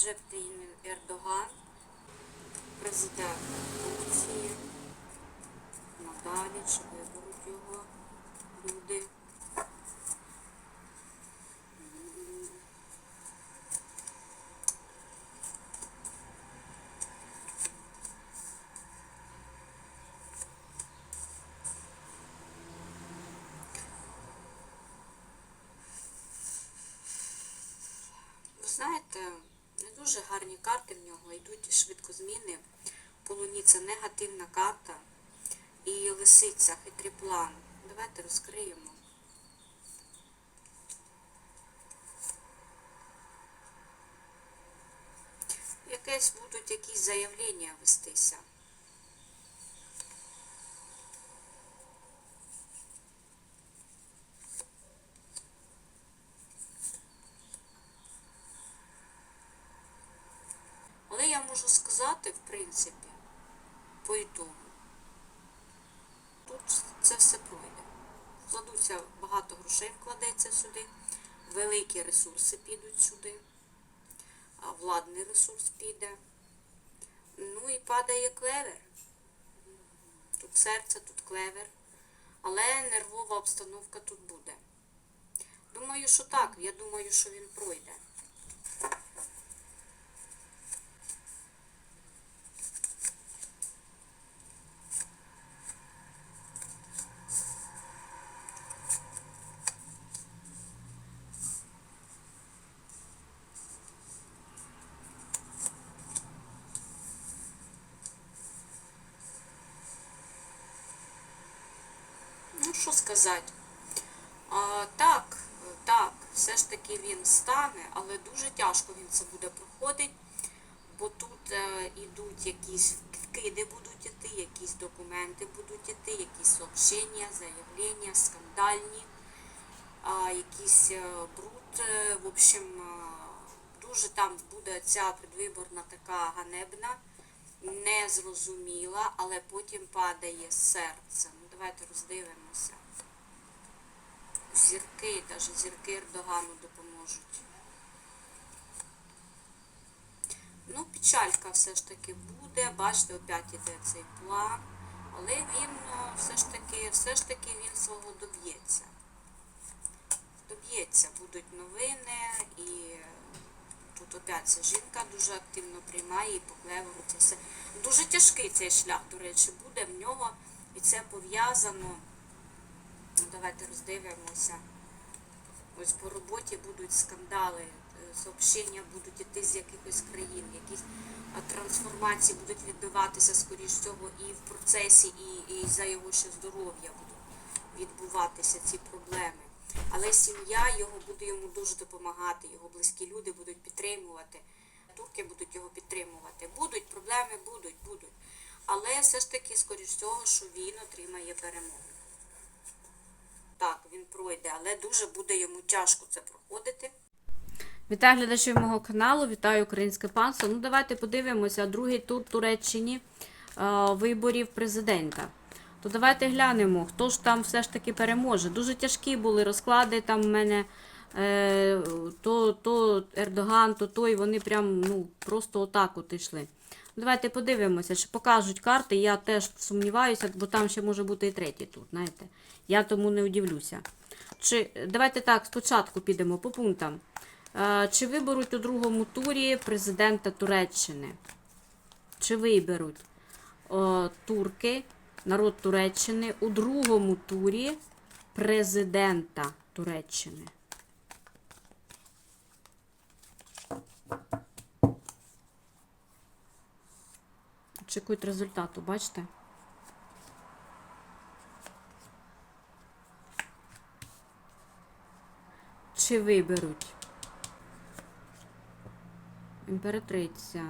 Реджеп Таyyip Ердоган, президент Турції. Надалі, чи виберуть його люди. Знаєте, не дуже гарні карти в нього, йдуть швидкозміни. По луні це негативна карта. І лисиця, хитрий план. Давайте розкриємо. Якесь будуть якісь заявлення вестися. Але я можу сказати, в принципі, по ітогу. Тут це все пройде. Вкладуться, багато грошей вкладеться сюди, великі ресурси підуть сюди, владний ресурс піде. Ну і падає клевер. Тут серце, тут клевер. Але нервова обстановка тут буде. Думаю, що так. Я думаю, що він пройде. Ну, що сказати? А, так, так, все ж таки він стане, але дуже тяжко він це буде проходити, бо тут е, ідуть якісь вкиди будуть іти, якісь документи будуть іти, якісь сообщення, заявлення, скандальні, а, якийсь е, бруд. е, В общем, дуже там буде ця предвиборна така ганебна, незрозуміла, але потім падає серце. Ну, давайте роздивимося. Зірки, навіть зірки Ердогану допоможуть. Ну, печалька все ж таки буде. Бачите, опять іде цей план. Але він ну, все ж таки, все ж таки він свого доб'ється. Доб'ється, будуть новини і тут опять ця жінка дуже активно приймає і по клеверу це все. Дуже тяжкий цей шлях, до речі, буде в нього. І це пов'язано. Ну, давайте роздивимося. Ось по роботі будуть скандали, е, сообщення будуть іти з якихось країн, якісь трансформації будуть відбиватися, скоріш всього, і в процесі, і, і за його ще здоров'я будуть відбуватися ці проблеми. Але сім'я його буде йому дуже допомагати, його близькі люди будуть підтримувати, турки будуть його підтримувати. Будуть, проблеми будуть, будуть. Але все ж таки, скоріш всього, що він отримає перемогу. Так, він пройде, але дуже буде йому тяжко це проходити. Вітаю глядачів мого каналу, вітаю українське панство. Ну, давайте подивимося другий тур Туреччині е, виборів президента. То давайте глянемо, хто ж там все ж таки переможе. Дуже тяжкі були розклади там в мене. Е, то, то Ердоган, то той, вони прям ну, просто отак от йшли. Давайте подивимося, чи покажуть карти. Я теж сумніваюся, бо там ще може бути і третій тур, знаєте. Я тому не удивлюся. Чи, давайте так, спочатку підемо по пунктам. Е, Чи виберуть у другому турі президента Туреччини? Чи виберуть о, турки, народ Туреччини у другому турі президента Туреччини? Очікують результату, бачите? Чи виберуть? Імператриця.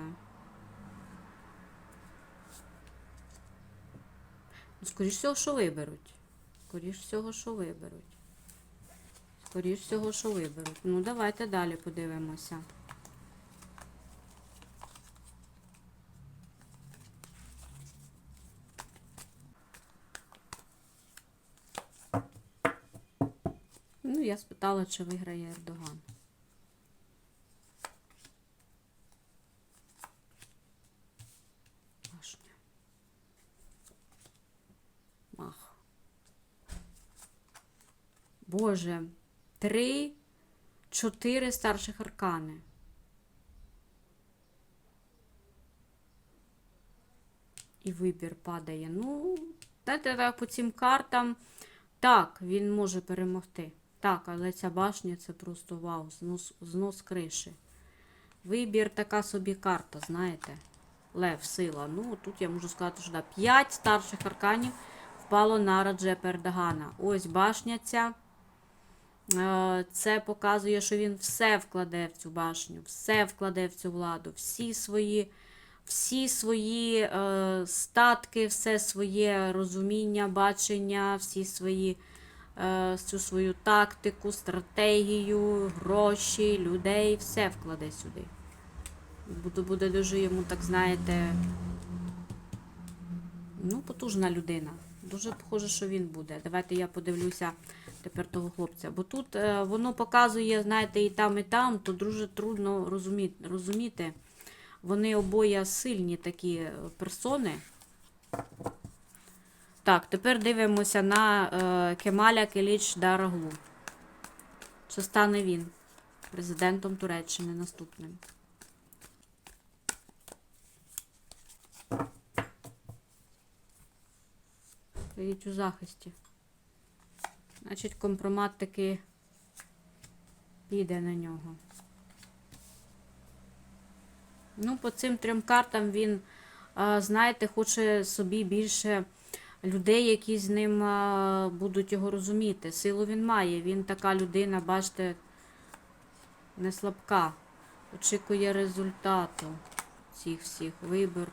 Ну, Скоріш всього, що виберуть. Скоріш всього, що виберуть. Скоріш всього, що виберуть. Ну, давайте далі подивимося. Ну, я спитала, чи виграє Ердоган. Башня. Мах. Боже, три, чотири старших аркани. І вибір падає. Ну, дайте так по цим картам. Так, він може перемогти. Так, але ця башня це просто вау, знос, знос криші. Вибір така собі карта, знаєте. Лев, сила. Ну, тут я можу сказати, що да, 5 старших арканів впало на Радже Пердагана. Ось башня ця. Е, Це показує, що він все вкладе в цю башню, все вкладе в цю владу, всі свої, всі свої е, статки, все своє розуміння, бачення, всі свої, всю свою тактику, стратегію, гроші, людей, все вкладе сюди. Буде, буде дуже йому, так знаєте, ну, потужна людина. Дуже похоже, що він буде. Давайте я подивлюся тепер того хлопця. Бо тут е, воно показує, знаєте, і там, і там, то дуже трудно розуміти. розуміти. Вони обоє сильні такі е, персони. Так, тепер дивимося на е, Кемаля Келіч Дараглу. Чи стане він президентом Туреччини наступним? Стоїть у захисті. Значить, компромат таки піде на нього. Ну, по цим трьом картам він, а, знаєте, хоче собі більше людей, які з ним будуть його розуміти. Силу він має. Він така людина, бачите, не слабка. Очікує результату цих всіх вибір.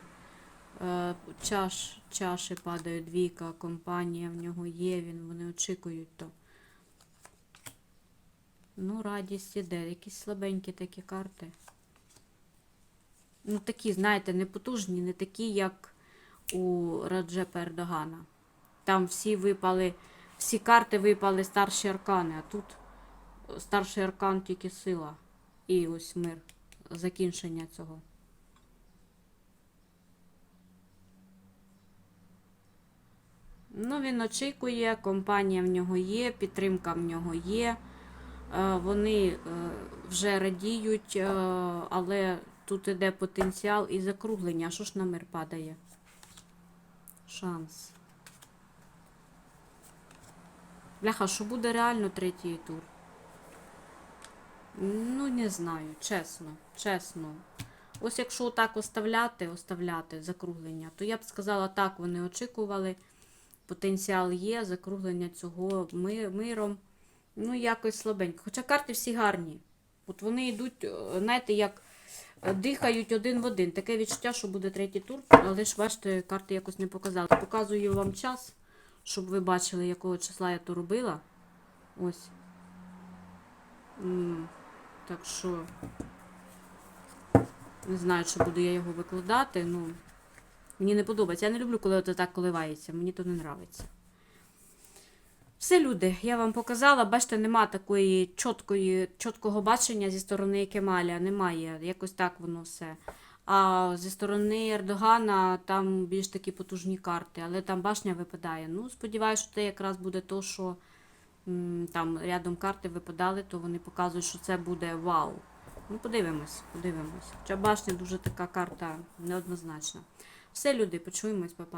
Е, Чаш, чаші падають двійка, компанія в нього є, він, вони очікують то. Ну, радість іде. Якісь слабенькі такі карти. Ну, такі, знаєте, не потужні, не такі, як у Раджепа Ердогана. Там всі випали, всі карти випали старші аркани, а тут старший аркан тільки сила. І ось мир. Закінчення цього. Ну, він очікує, компанія в нього є, підтримка в нього є. Е, Вони е, вже радіють, е, але тут іде потенціал і закруглення. Що ж на мир падає? Шанс. Бляха, що буде реально третій тур? Ну, не знаю, чесно, чесно. Ось якщо отак оставляти, оставляти закруглення, то я б сказала, так, вони очікували. Потенціал є, закруглення цього ми- миром. Ну, якось слабенько. Хоча карти всі гарні. От вони йдуть, е, знаєте, як дихають один в один. Таке відчуття, що буде третій тур, але ж бачите, карти якось не показали. Показую вам час, щоб ви бачили, якого числа я то робила. Ось. Так що. Не знаю, чи буду я його викладати. Ну, мені не подобається. Я не люблю, коли це так коливається. Мені то не подобається. Все, люди, я вам показала. Бачите, нема такої чіткої, чіткого бачення зі сторони Кемаля. Немає. Якось так воно все. А зі сторони Ердогана там більш такі потужні карти, але там башня випадає. Ну, сподіваюся, що це якраз буде то, що там рядом карти випадали, то вони показують, що це буде вау. Ну, подивимось, подивимось. Хоча башня дуже така карта неоднозначна. Все, люди, почуємось, папа.